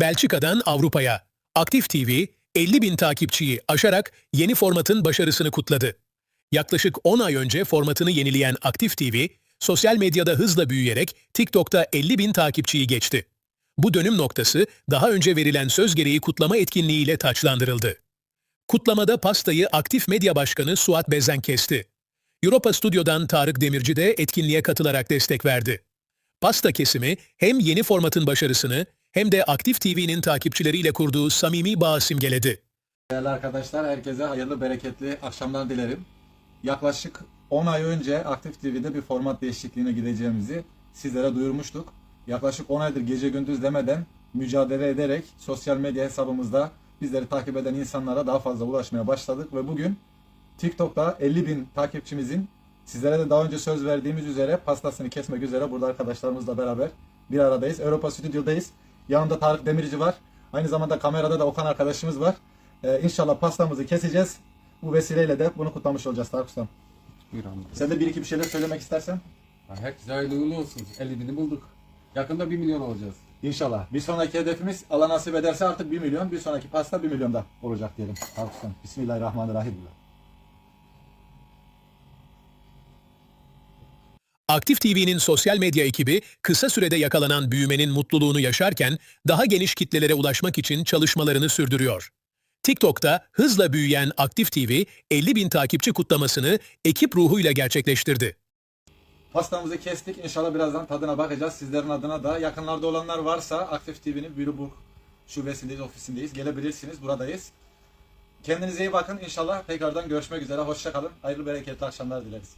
Belçika'dan Avrupa'ya. Aktif TV 50 bin takipçiyi aşarak yeni formatın başarısını kutladı. Yaklaşık 10 ay önce formatını yenileyen Aktif TV, sosyal medyada hızla büyüyerek TikTok'ta 50 bin takipçiyi geçti. Bu dönüm noktası daha önce verilen söz gereği kutlama etkinliğiyle taçlandırıldı. Kutlamada pastayı Aktif Medya Başkanı Suat Bezen kesti. Europa Stüdyo'dan Tarık Demirci de etkinliğe katılarak destek verdi. Pasta kesimi hem yeni formatın başarısını hem de Aktif TV'nin takipçileriyle kurduğu samimi bağı simgeledi. Değerli arkadaşlar, herkese hayırlı, bereketli akşamlar dilerim. Yaklaşık 10 ay önce Aktif TV'de bir format değişikliğine gideceğimizi sizlere duyurmuştuk. Yaklaşık 10 aydır gece gündüz demeden mücadele ederek sosyal medya hesabımızda bizleri takip eden insanlara daha fazla ulaşmaya başladık ve bugün TikTok'ta 50 bin takipçimizin sizlere de daha önce söz verdiğimiz üzere pastasını kesmek üzere burada arkadaşlarımızla beraber bir aradayız. Europa Stüdyo'dayız. Yanında Tarık Demirci var. Aynı zamanda kamerada da Okan arkadaşımız var. Ee, inşallah pastamızı keseceğiz. Bu vesileyle de bunu kutlamış olacağız Tarık Ustam. Sen de bir iki bir şeyler söylemek istersen. Herkese hayırlı uğurlu olsun. 50 bini bulduk. Yakında 1 milyon olacağız. İnşallah. Bir sonraki hedefimiz Allah nasip ederse artık 1 milyon. Bir sonraki pasta 1 milyonda olacak diyelim. Tarık Ustam. Bismillahirrahmanirrahim. Aktif TV'nin sosyal medya ekibi kısa sürede yakalanan büyümenin mutluluğunu yaşarken daha geniş kitlelere ulaşmak için çalışmalarını sürdürüyor. TikTok'ta hızla büyüyen Aktif TV 50 bin takipçi kutlamasını ekip ruhuyla gerçekleştirdi. Pastamızı kestik. İnşallah birazdan tadına bakacağız. Sizlerin adına da yakınlarda olanlar varsa Aktif TV'nin Bürübük şubesindeyiz, ofisindeyiz. Gelebilirsiniz. Buradayız. Kendinize iyi bakın. İnşallah tekrardan görüşmek üzere. Hoşçakalın. Hayırlı bereketli akşamlar dileriz.